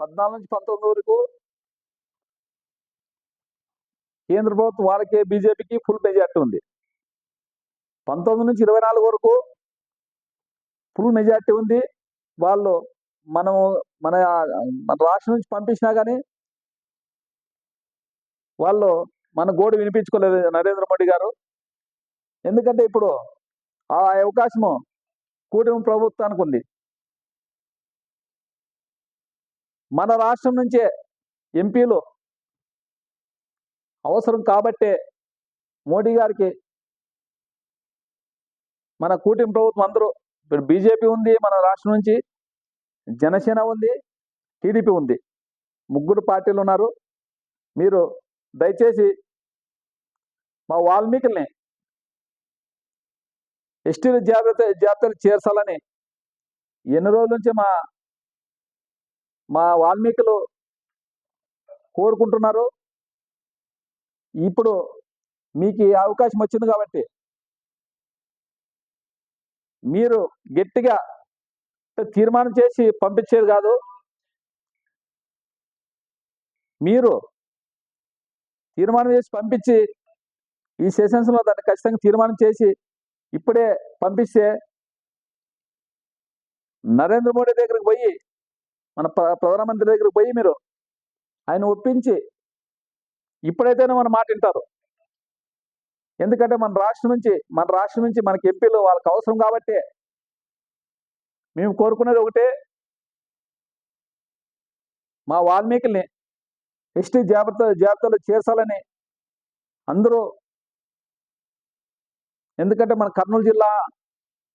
పద్నాలుగు నుంచి పంతొమ్మిది వరకు కేంద్ర ప్రభుత్వం వాళ్ళకి బీజేపీకి ఫుల్ మెజార్టీ ఉంది. పంతొమ్మిది నుంచి ఇరవై నాలుగు వరకు ఫుల్ మెజార్టీ ఉంది. వాళ్ళు మనము మన మన రాష్ట్రం నుంచి పంపించినా కానీ వాళ్ళు మన గోడు వినిపించుకోలేదు నరేంద్ర మోడీ గారు. ఎందుకంటే ఇప్పుడు ఆ అవకాశము కూటమి ప్రభుత్వానికి ఉంది. మన రాష్ట్రం నుంచే ఎంపీలు అవసరం కాబట్టే మోడీ గారికి మన కూటమి ప్రభుత్వం అందరూ ఇప్పుడు బీజేపీ ఉంది మన రాష్ట్రం నుంచి జనసేన ఉంది టీడీపీ ఉంది. ముగ్గురు పార్టీలు ఉన్నారు. మీరు దయచేసి మా వాల్మీకుల్ని ఎస్టీల జాబితా జాబితాలు చేర్చాలని ఎన్ని రోజుల నుంచి మా మా వాల్మీకులు కోరుకుంటున్నారు. ఇప్పుడు మీకు ఈ అవకాశం వచ్చింది కాబట్టి మీరు గట్టిగా తీర్మానం చేసి పంపించేది కాదు. మీరు తీర్మానం చేసి పంపించి ఈ సెషన్స్లో దాన్ని ఖచ్చితంగా తీర్మానం చేసి ఇప్పుడే పంపిస్తే నరేంద్ర మోడీ దగ్గరికి పోయి మన ప్ర- ప్రధానమంత్రి దగ్గర పోయి మీరు ఆయన ఒప్పించి ఇప్పుడైతేనే మన మాట వింటారు. ఎందుకంటే మన రాష్ట్రం నుంచి మన రాష్ట్రం నుంచి మనకి ఎంపీలు వాళ్ళకి అవసరం కాబట్టి మేము కోరుకునేది ఒకటే మా వాల్మీకిల్ని ఎస్టీ జాబితా జాబితాలో చేర్చాలని అందరూ ఎందుకంటే మన కర్నూలు జిల్లా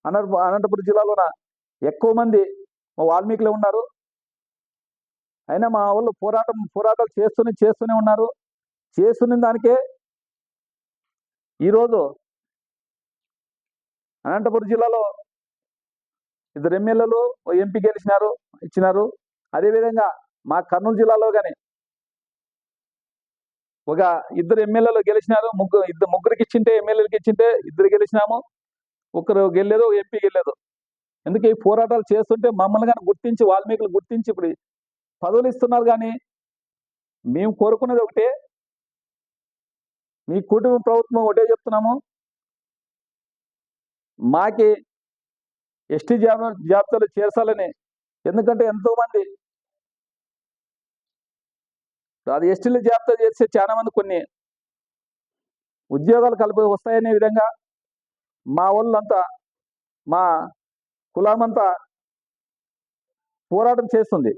అనంత అనంతపురం జిల్లాలోన ఎక్కువ మంది మా వాల్మీకులే ఉన్నారు. అయినా మా వాళ్ళు పోరాటం పోరాటాలు చేస్తూనే చేస్తూనే ఉన్నారు. చేస్తున్న దానికే ఈరోజు అనంతపురం జిల్లాలో ఇద్దరు ఎమ్మెల్యేలు ఓ ఎంపీ గెలిచినారు ఇచ్చినారు. అదేవిధంగా మా కర్నూలు జిల్లాలో కానీ ఒక ఇద్దరు ఎమ్మెల్యేలు గెలిచినారు. ముగ్గురు ఇద్దరు ముగ్గురికి ఇచ్చింటే ఎమ్మెల్యేలకి ఇచ్చింటే ఇద్దరు గెలిచినాము. ఒకరు గెలలేదు ఎంపీ గెలలేదు. ఎందుకు ఈ పోరాటాలు చేస్తుంటే మమ్మల్ని కానీ గుర్తించి వాల్మీకులు గుర్తించి ఇప్పుడు పదవులు ఇస్తున్నారు కానీ మేము కోరుకునేది ఒకటే. మీ కుటుంబ ప్రభుత్వం ఒకటే చెప్తున్నాము. మాకి ఎస్టీ జాబ్ జాబితాలో చేర్చాలని. ఎందుకంటే ఎంతోమంది అది ఎస్టీల జాబితా చేస్తే చాలా మంది కొన్ని ఉద్యోగాలు కలిపి వస్తాయనే విధంగా మా వాళ్ళంతా మా కులమంతా పోరాటం చేస్తుంది.